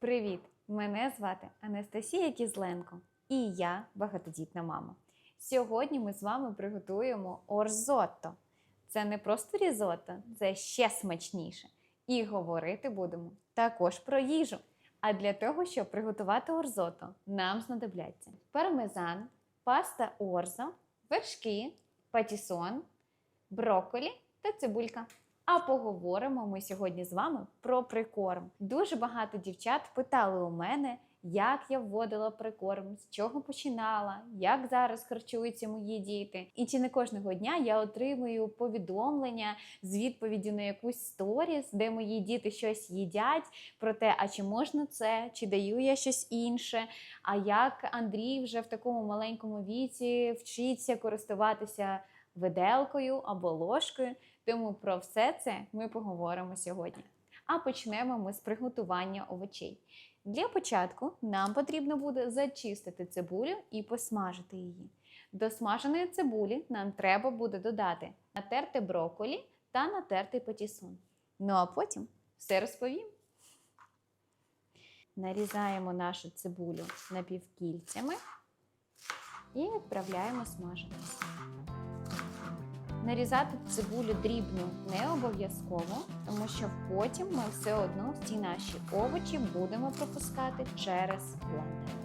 Привіт! Мене звати Анастасія Кізленко і я багатодітна мама. Сьогодні ми з вами приготуємо орзотто. Це не просто різотто, це ще смачніше. І говорити будемо також про їжу. А для того, щоб приготувати орзотто, нам знадобляться пармезан, паста орзо, вершки, патісон, брокколі та цибулька. А поговоримо ми сьогодні з вами про прикорм. Дуже багато дівчат питали у мене, як я вводила прикорм, з чого починала, як зараз харчуються мої діти. І чи не кожного дня я отримую повідомлення з відповіддю на якусь сторіс, де мої діти щось їдять, про те, а чи можна це, чи даю я щось інше. А як Андрій вже в такому маленькому віці вчиться користуватися виделкою або ложкою. Тому про все це ми поговоримо сьогодні. А почнемо ми з приготування овочей. Для початку нам потрібно буде зачистити цибулю і посмажити її. До смаженої цибулі нам треба буде додати натерте брокколі та натертий патісон. Ну а потім все розповім. Нарізаємо нашу цибулю напівкільцями і відправляємо смажитися. Нарізати цибулю дрібно не обов'язково, тому що потім ми все одно ці наші овочі будемо пропускати через блендер.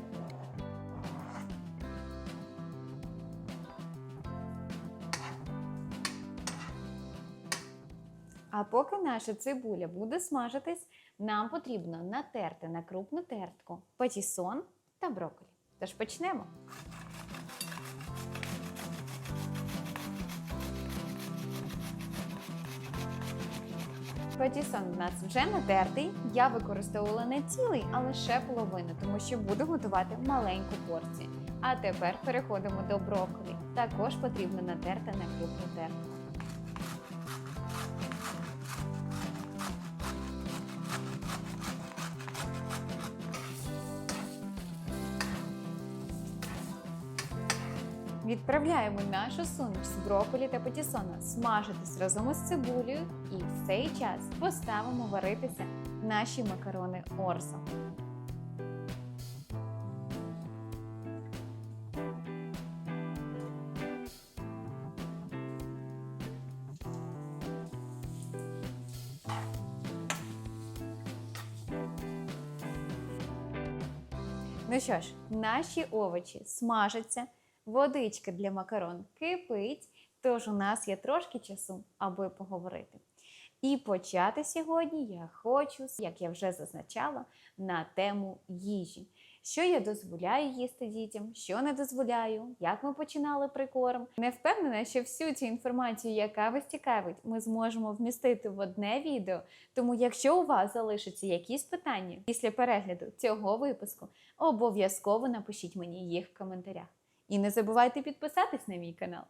А поки наша цибуля буде смажитись, нам потрібно натерти на крупну тертку патісон та брокколі. Тож почнемо. Патісон в нас вже натертий. Я використовувала не цілий, а лише половину, тому що буду готувати маленьку порцію. А тепер переходимо до брокколі. Також потрібно натерти на крупну тертку. Відправляємо нашу суміш з брокколі та патісона смажитись разом із цибулею і в цей час поставимо варитися наші макарони орзо. Ну що ж, наші овочі смажаться, водичка для макарон кипить, тож у нас є трошки часу, аби поговорити. І почати сьогодні я хочу, як я вже зазначала, на тему їжі. Що я дозволяю їсти дітям, що не дозволяю, як ми починали прикорм. Не впевнена, що всю цю інформацію, яка вас цікавить, ми зможемо вмістити в одне відео. Тому, якщо у вас залишаться якісь питання після перегляду цього випуску, обов'язково напишіть мені їх в коментарях. І не забувайте підписатись на мій канал.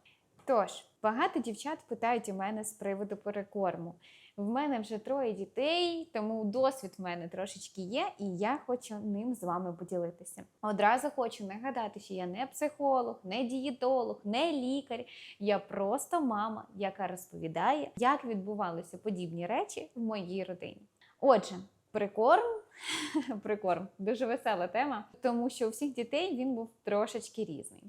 Тож, багато дівчат питають у мене з приводу перекорму. В мене вже троє дітей, тому досвід в мене трошечки є, і я хочу ним з вами поділитися. Одразу хочу нагадати, що я не психолог, не дієтолог, не лікар. Я просто мама, яка розповідає, як відбувалися подібні речі в моїй родині. Отже, прикорм. Прикорм дуже весела тема, тому що у всіх дітей він був трошечки різний.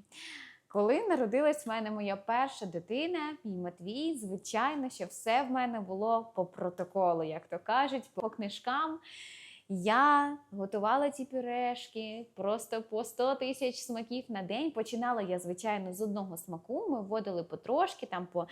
Коли народилась в мене моя перша дитина, мій Матвій, звичайно, що все в мене було по протоколу, як то кажуть, по книжкам. Я готувала ці пюрешки просто по 100 тисяч смаків на день. Починала я, звичайно, з одного смаку. Ми вводили потрошки, там по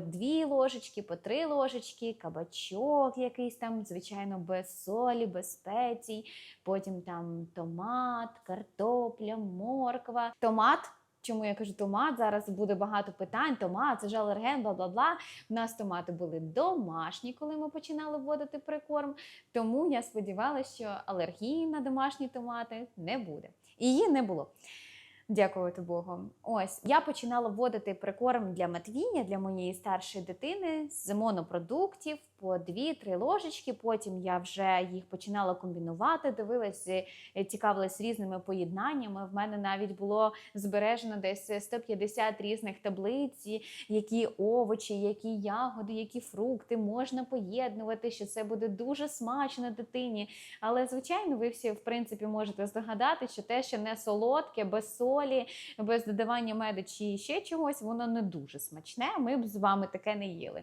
дві ложечки, по три ложечки, кабачок якийсь там, звичайно, без солі, без спецій. Потім там томат, картопля, морква. Томат. Чому я кажу томат? Зараз буде багато питань. Томат, це ж алерген, бла бла бла. У нас томати були домашні, коли ми починали вводити прикорм. Тому я сподівалася, що алергії на домашні томати не буде. І її не було. Дякувати Богу. Ось я починала вводити прикорм для Матвія, для моєї старшої дитини з монопродуктів по 2-3 ложечки. Потім я вже їх починала комбінувати, дивилася, е, цікавилась різними поєднаннями. В мене навіть було збережено десь 150 різних таблиць, які овочі, які ягоди, які фрукти можна поєднувати, що це буде дуже смачно дитині. Але, звичайно, ви всі, в принципі, можете здогадати, що те, що не солодке, без солі, без додавання меду чи ще чогось, воно не дуже смачне. Ми б з вами таке не їли.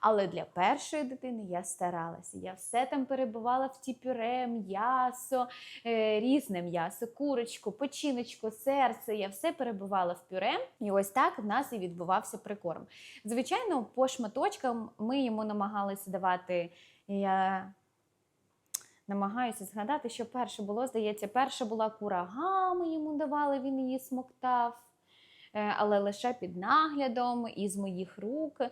Але для першої дитини я старалася. Я все там перебувала в ті пюре, м'ясо, е, різне м'ясо, курочку, печіночку, серце. Я все перебувала в пюре. І ось так в нас і відбувався прикорм. Звичайно, по шматочкам ми йому намагалися давати. Я намагаюся згадати, що перше було, здається, перша була курага, ми йому давали, він її смоктав. Е, Але лише під наглядом із моїх рук. Е,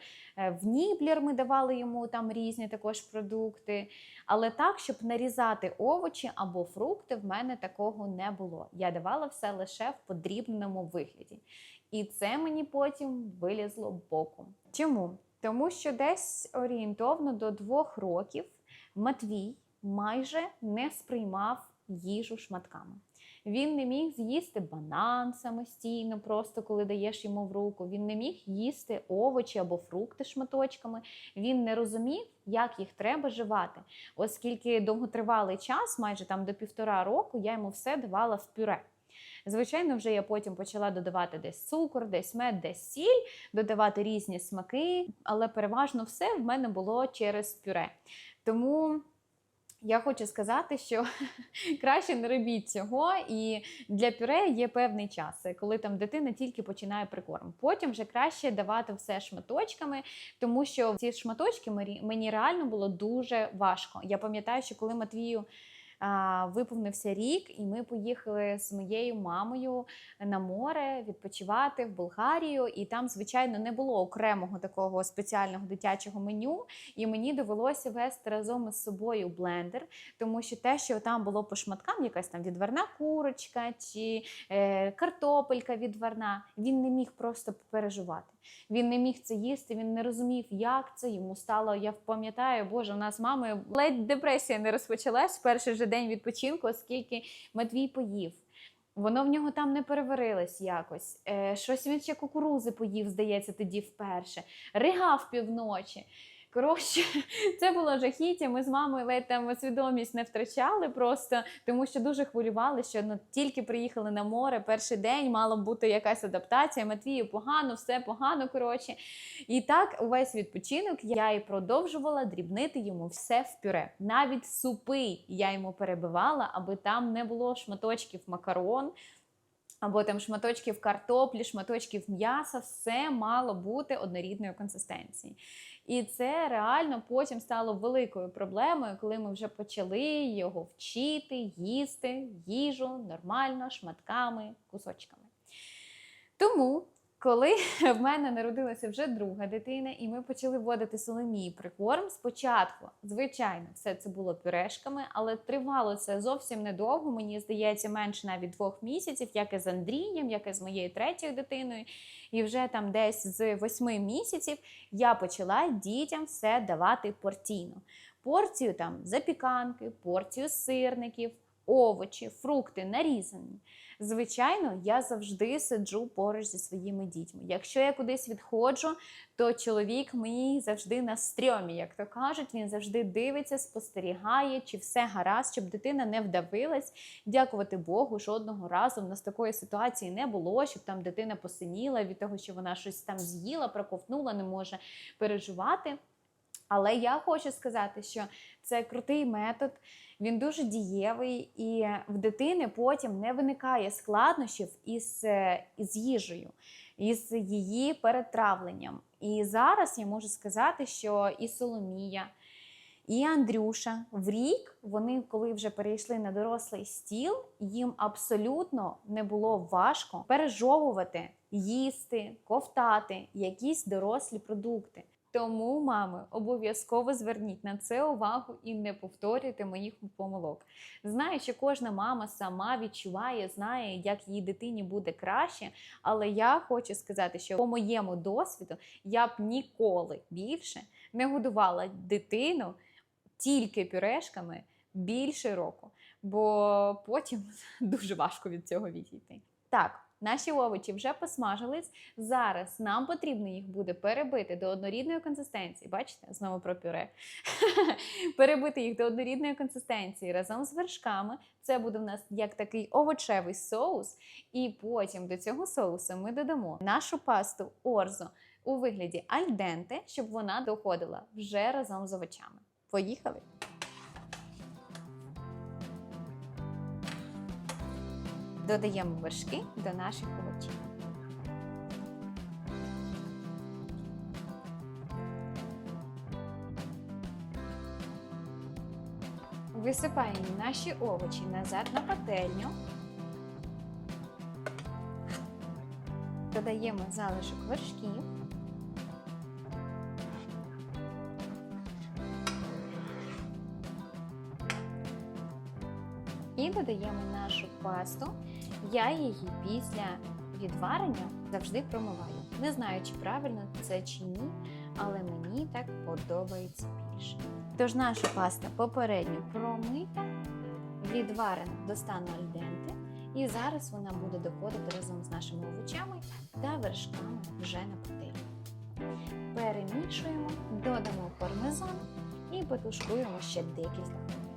В ніблер ми давали йому там різні також продукти. Але так, щоб нарізати овочі або фрукти, в мене такого не було. Я давала все лише в подрібненому вигляді. І це мені потім вилізло боком. Чому? Тому що десь орієнтовно до двох років Матвій майже не сприймав їжу шматками. Він не міг з'їсти банан самостійно, просто коли даєш йому в руку. Він не міг їсти овочі або фрукти шматочками. Він не розумів, як їх треба живати, оскільки довготривалий час, майже там до півтора року, я йому все давала в пюре. Звичайно, вже я потім почала додавати десь цукор, десь мед, десь сіль, додавати різні смаки, але переважно все в мене було через пюре. Тому я хочу сказати, що краще не робіть цього, і для пюре є певний час, коли там дитина тільки починає прикорм. Потім вже краще давати все шматочками, тому що ці шматочки мені- реально було дуже важко. Я пам'ятаю, що коли Матвію виповнився рік, і ми поїхали з моєю мамою на море відпочивати в Болгарію. І там, звичайно, не було окремого такого спеціального дитячого меню. І мені довелося вести разом із собою блендер, тому що те, що там було по шматкам, якась там відварна курочка чи е, картопелька відварна, він не міг просто переживати. Він не міг це їсти, він не розумів, як це йому стало. Я пам'ятаю, боже, у нас з мамою ледь депресія не розпочалась в перший же день відпочинку, оскільки Матвій поїв. Воно в нього там не переварилось якось. Е, щось він ще кукурузи поїв, здається, тоді вперше. Ригав півночі. Коротше, це було жахіття. Ми з мамою ледь там свідомість не втрачали просто, тому що дуже хвилювали, що ну, тільки приїхали на море, перший день мала б бути якась адаптація. Матвію погано, все погано. Коротше. І так увесь відпочинок я і продовжувала дрібнити йому все в пюре. Навіть супи я йому перебивала, аби там не було шматочків макарон. Або там шматочків картоплі, шматочків м'яса, все мало бути однорідної консистенції. І це реально потім стало великою проблемою, коли ми вже почали його вчити, їсти їжу нормально, шматками, кусочками. Тому, коли в мене народилася вже друга дитина, і ми почали вводити Соломії прикорм, спочатку, звичайно, все це було пюрешками, але тривало це зовсім недовго. Мені здається, менше навіть двох місяців, як і з Андрієм, як і з моєю третьою дитиною. І вже там десь з восьми місяців я почала дітям все давати порційно. Порцію там запіканки, порцію сирників, овочі, фрукти нарізані. Звичайно, я завжди сиджу поруч зі своїми дітьми. Якщо я кудись відходжу, то чоловік мій завжди на стрьомі, як то кажуть, він завжди дивиться, спостерігає, чи все гаразд, щоб дитина не вдавилась. Дякувати Богу, жодного разу в нас такої ситуації не було, щоб там дитина посиніла від того, що вона щось там з'їла, проковтнула, не може переживати. Але я хочу сказати, що це крутий метод, він дуже дієвий, і в дитини потім не виникає складнощів із, е, із їжею, із її перетравленням. І зараз я можу сказати, що і Соломія, і Андрюша в рік вони, коли вже перейшли на дорослий стіл, їм абсолютно не було важко пережовувати, їсти, ковтати якісь дорослі продукти. Тому, мами, обов'язково зверніть на це увагу і не повторюйте моїх помилок. Знаю, що кожна мама сама відчуває, знає, як її дитині буде краще. Але я хочу сказати, що по моєму досвіду я б ніколи більше не годувала дитину тільки пюрешками більше року, бо потім дуже важко від цього відійти. Так, наші овочі вже посмажились. Зараз нам потрібно їх буде перебити до однорідної консистенції. Бачите, знову про пюре. перебити їх до однорідної консистенції разом з вершками. Це буде в нас як такий овочевий соус. І потім до цього соусу ми додамо нашу пасту орзо у вигляді альденте, щоб вона доходила вже разом з овочами. Поїхали! Додаємо вершки до наших овочів. Висипаємо наші овочі назад на пательню. Додаємо залишок вершків. І додаємо нашу пасту. Я її після відварення завжди промиваю. Не знаю, чи правильно це чи ні, але мені так подобається більше. Тож наша паста попередньо промита, відварена до стану альденте, і зараз вона буде доходити разом з нашими овочами та вершками вже на пательні. Перемішуємо, додамо пармезан і потушкуємо ще декілька хвилин.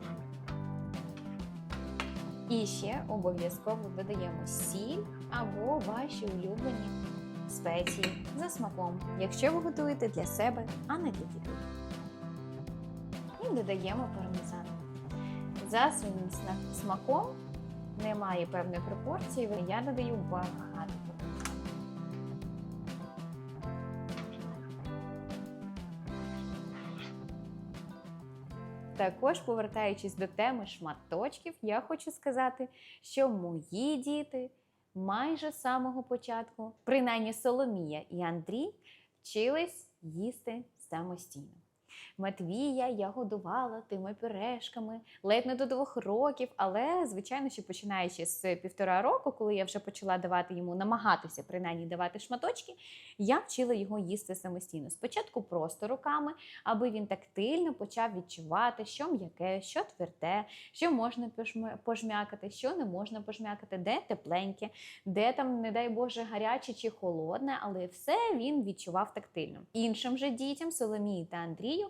І ще обов'язково додаємо сіль або ваші улюблені спеції за смаком, якщо ви готуєте для себе, а не для дітей. І додаємо пармезан. За своїм смаком немає певної пропорції, я додаю багато Також, повертаючись до теми шматочків, я хочу сказати, що мої діти майже з самого початку, принаймні Соломія і Андрій, вчились їсти самостійно. Матвія я годувала тими пюрешками ледь не до двох років, але звичайно, що починаючи з півтора року, коли я вже почала давати йому намагатися принаймні давати шматочки, я вчила його їсти самостійно. Спочатку просто руками, аби він тактильно почав відчувати, що м'яке, що тверде, що можна пожмякати, що не можна пожмякати, де тепленьке, де там, не дай Боже, гаряче чи холодне, але все він відчував тактильно. Іншим же дітям, Соломії та Андрію,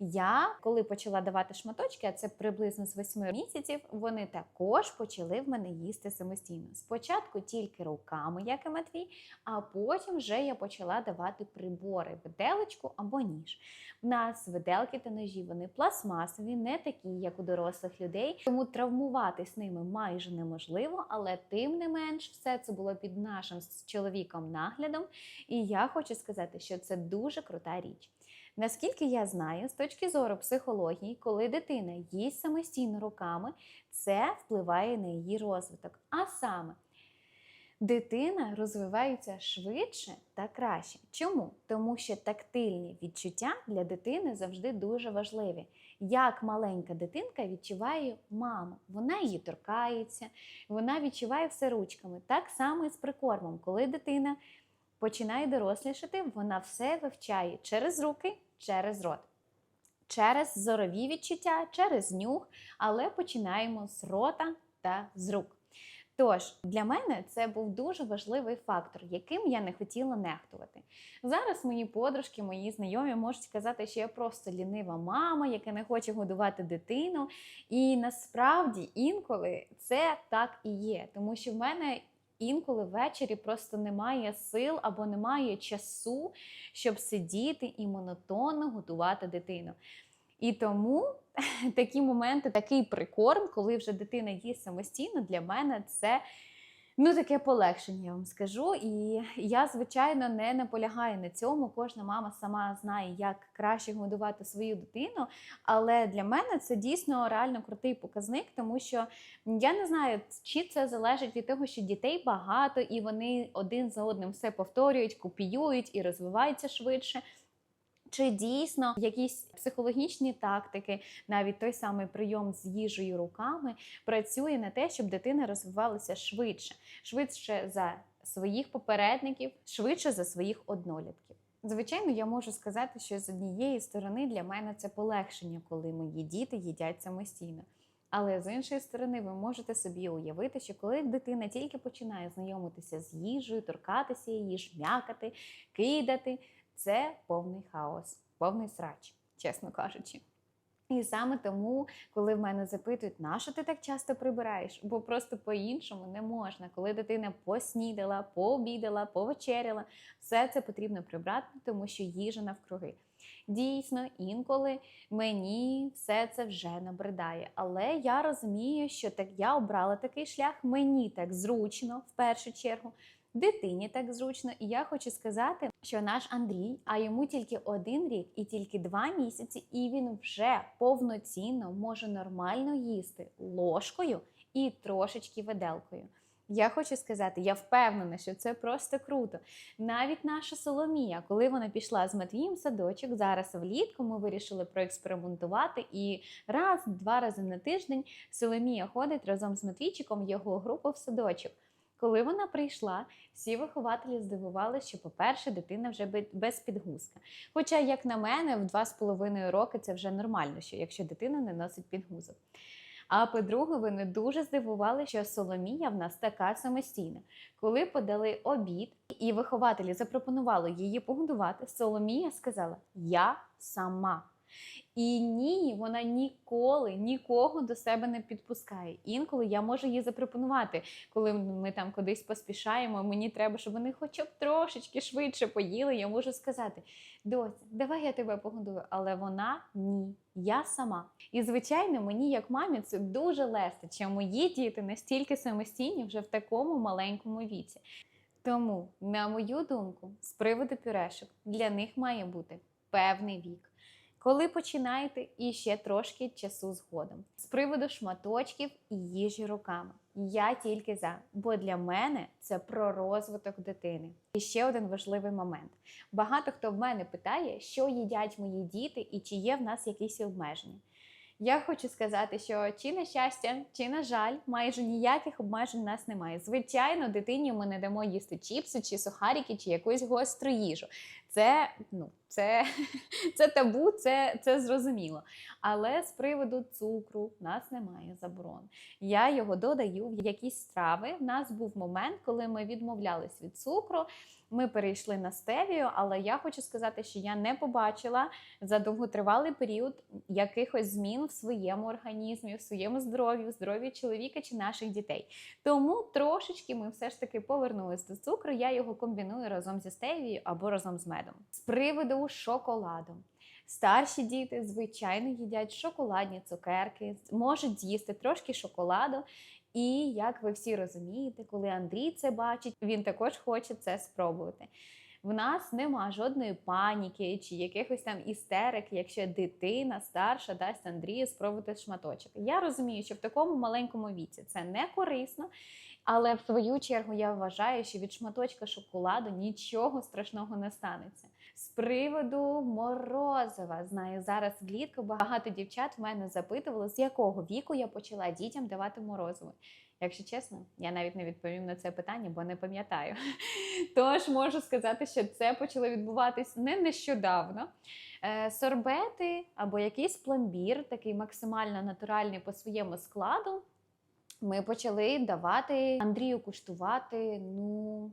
я, коли почала давати шматочки, а це приблизно з 8 місяців, вони також почали в мене їсти самостійно. Спочатку тільки руками, як і Матвій, а потім вже я почала давати прибори, виделочку або ніж. В нас виделки та ножі вони пластмасові, не такі, як у дорослих людей, тому травмуватись ними майже неможливо, але тим не менш, все це було під нашим з чоловіком наглядом. І я хочу сказати, що це дуже крута річ. Наскільки я знаю, з точки зору психології, коли дитина їсть самостійно руками, це впливає на її розвиток. А саме, дитина розвивається швидше та краще. Чому? Тому що тактильні відчуття для дитини завжди дуже важливі. Як маленька дитинка відчуває маму, вона її торкається, вона відчуває все ручками. Так само і з прикормом, коли дитина починає дорослішати, вона все вивчає через руки, через рот. Через зорові відчуття, через нюх, але починаємо з рота та з рук. Тож, для мене це був дуже важливий фактор, яким я не хотіла нехтувати. Зараз мої подружки, мої знайомі можуть сказати, що я просто лінива мама, яка не хоче годувати дитину. І насправді інколи це так і є, тому що в мене інколи ввечері просто немає сил або немає часу, щоб сидіти і монотонно готувати дитину. І тому такі моменти, такий прикорм, коли вже дитина їсть самостійно, для мене це ну, таке полегшення, я вам скажу. І я, звичайно, не наполягаю на цьому. Кожна мама сама знає, як краще годувати свою дитину. Але для мене це дійсно реально крутий показник, тому що я не знаю, чи це залежить від того, що дітей багато, і вони один за одним все повторюють, копіюють і розвиваються швидше. Чи дійсно якісь психологічні тактики, навіть той самий прийом з їжею руками, працює на те, щоб дитина розвивалася швидше, швидше за своїх попередників, швидше за своїх однолітків? Звичайно, я можу сказати, що з однієї сторони для мене це полегшення, коли мої діти їдять самостійно. Але з іншої сторони, ви можете собі уявити, що коли дитина тільки починає знайомитися з їжею, торкатися її, жмякати, кидати, це повний хаос, повний срач, чесно кажучи. І саме тому, коли в мене запитують, на що ти так часто прибираєш, бо просто по-іншому не можна. Коли дитина поснідала, пообідала, повечеряла, все це потрібно прибрати, тому що їжа навкруги. Дійсно, інколи мені все це вже набридає. Але я розумію, що так я обрала такий шлях, мені так зручно в першу чергу. Дитині так зручно, і я хочу сказати, що наш Андрій, а йому тільки один рік і тільки два місяці, і він вже повноцінно може нормально їсти ложкою і трошечки виделкою. Я хочу сказати, я впевнена, що це просто круто. Навіть наша Соломія, коли вона пішла з Матвієм садочок, зараз влітку ми вирішили проекспериментувати. І раз-два рази на тиждень Соломія ходить разом з Матвійчиком його групу в садочок. Коли вона прийшла, всі вихователі здивувалися, що, по-перше, дитина вже без підгузка. Хоча, як на мене, в два з половиною роки це вже нормально, що якщо дитина не носить підгузок. А по-друге, вони дуже здивували, що Соломія в нас така самостійна. Коли подали обід і вихователі запропонували її погодувати, Соломія сказала: Я сама. І ні, вона ніколи нікого до себе не підпускає. Інколи я можу їй запропонувати, коли ми там кудись поспішаємо. Мені треба, щоб вони хоча б трошечки швидше поїли. Я можу сказати: доця, давай я тебе погодую. Але вона ні, я сама. І звичайно, мені, як мамі, це дуже лестить, мої діти настільки самостійні вже в такому маленькому віці. Тому, на мою думку, з приводу пюрешок для них має бути певний вік коли починаєте і ще трошки часу згодом. З приводу шматочків і їжі руками. Я тільки за, бо для мене це про розвиток дитини. І ще один важливий момент. Багато хто в мене питає, що їдять мої діти і чи є в нас якісь обмеження. Я хочу сказати, що чи на щастя, чи на жаль, майже ніяких обмежень у нас немає. Звичайно, дитині ми не дамо їсти чіпси, чи сухарики, чи якусь гостру їжу. Це ну, це, це табу, це, це зрозуміло. Але з приводу цукру в нас немає заборон. Я його додаю в якісь страви. В нас був момент, коли ми відмовлялись від цукру. Ми перейшли на стевію, але я хочу сказати, що я не побачила за довготривалий період якихось змін в своєму організмі, в своєму здоров'ю, в здоров'ї чоловіка чи наших дітей. Тому трошечки ми все ж таки повернулись до цукру. Я його комбіную разом зі стевією або разом з медом. З приводу шоколаду. Старші діти, звичайно, їдять шоколадні цукерки, можуть з'їсти трошки шоколаду. І як ви всі розумієте, коли Андрій це бачить, він також хоче це спробувати. В нас нема жодної паніки чи якихось там істерик, якщо дитина старша дасть Андрію спробувати шматочок. Я розумію, що в такому маленькому віці це не корисно, але в свою чергу я вважаю, що від шматочка шоколаду нічого страшного не станеться. З приводу морозива, знаю, зараз влітку багато дівчат в мене запитували, з якого віку я почала дітям давати морозиво. Якщо чесно, я навіть не відповім на це питання, бо не пам'ятаю. Тож можу сказати, що це почало відбуватись не нещодавно. Е, сорбети або якийсь пломбір, такий максимально натуральний по своєму складу. Ми почали давати Андрію куштувати. ну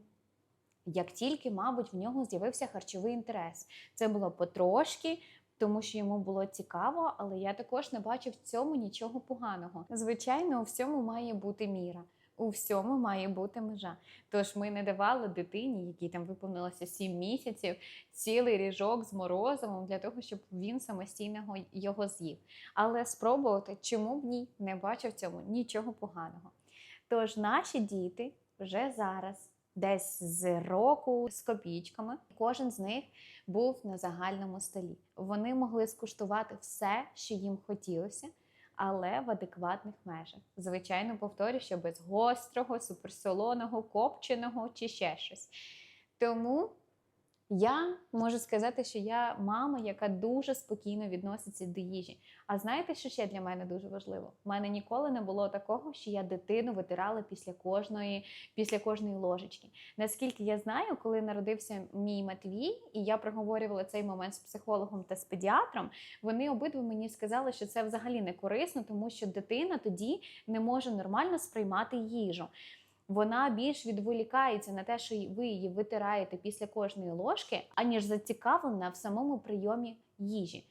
як тільки, мабуть, в нього з'явився харчовий інтерес. Це було потрошки, тому що йому було цікаво, але я також не бачу в цьому нічого поганого. Звичайно, у всьому має бути міра. У всьому має бути межа. Тож ми не давали дитині, якій там виповнилося 7 місяців, цілий ріжок з морозивом для того, щоб він самостійно його з'їв. Але спробувати, чому б ні, не бачу в цьому нічого поганого. Тож наші діти вже зараз десь з року з копійками. Кожен з них був на загальному столі. Вони могли скуштувати все, що їм хотілося, але в адекватних межах. Звичайно, повторюю, що без гострого, суперсолоного, копченого чи ще щось. Тому Я можу сказати, що я мама, яка дуже спокійно відноситься до їжі. А знаєте, що ще для мене дуже важливо? У мене ніколи не було такого, що я дитину витирала після кожної, після кожної ложечки. Наскільки я знаю, коли народився мій Матвій, і я проговорювала цей момент з психологом та з педіатром, вони обидва мені сказали, що це взагалі не корисно, тому що дитина тоді не може нормально сприймати їжу. Вона більш відволікається на те, що ви її витираєте після кожної ложки, аніж зацікавлена в самому прийомі їжі.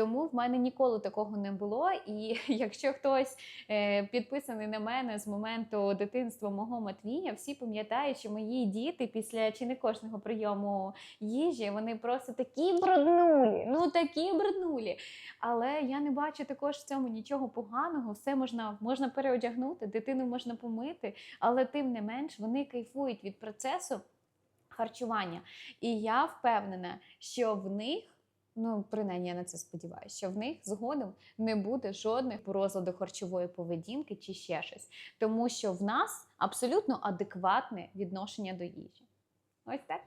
Тому в мене ніколи такого не було. І якщо хтось е, підписаний на мене з моменту дитинства мого Матвія, всі пам'ятають, що мої діти після чи не кожного прийому їжі вони просто такі бруднулі, ну такі бруднулі. Але я не бачу також в цьому нічого поганого. Все можна, можна переодягнути, дитину можна помити, але тим не менш вони кайфують від процесу харчування. І я впевнена, що в них. Ну, принаймні, я на це сподіваюся, що в них згодом не буде жодних розладу харчової поведінки чи ще щось, тому що в нас абсолютно адекватне відношення до їжі. Ось так.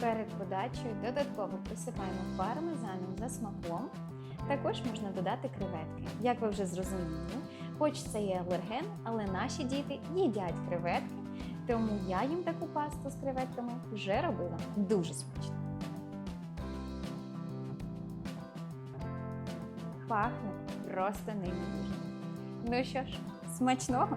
Перед подачею додатково присипаємо пармезаном за смаком. Також можна додати креветки. Як ви вже зрозуміли, хоч це є алерген, але наші діти їдять креветки, тому я їм таку пасту з креветками вже робила дуже смачно. Пахне просто неймовірно. Ну що ж, смачного!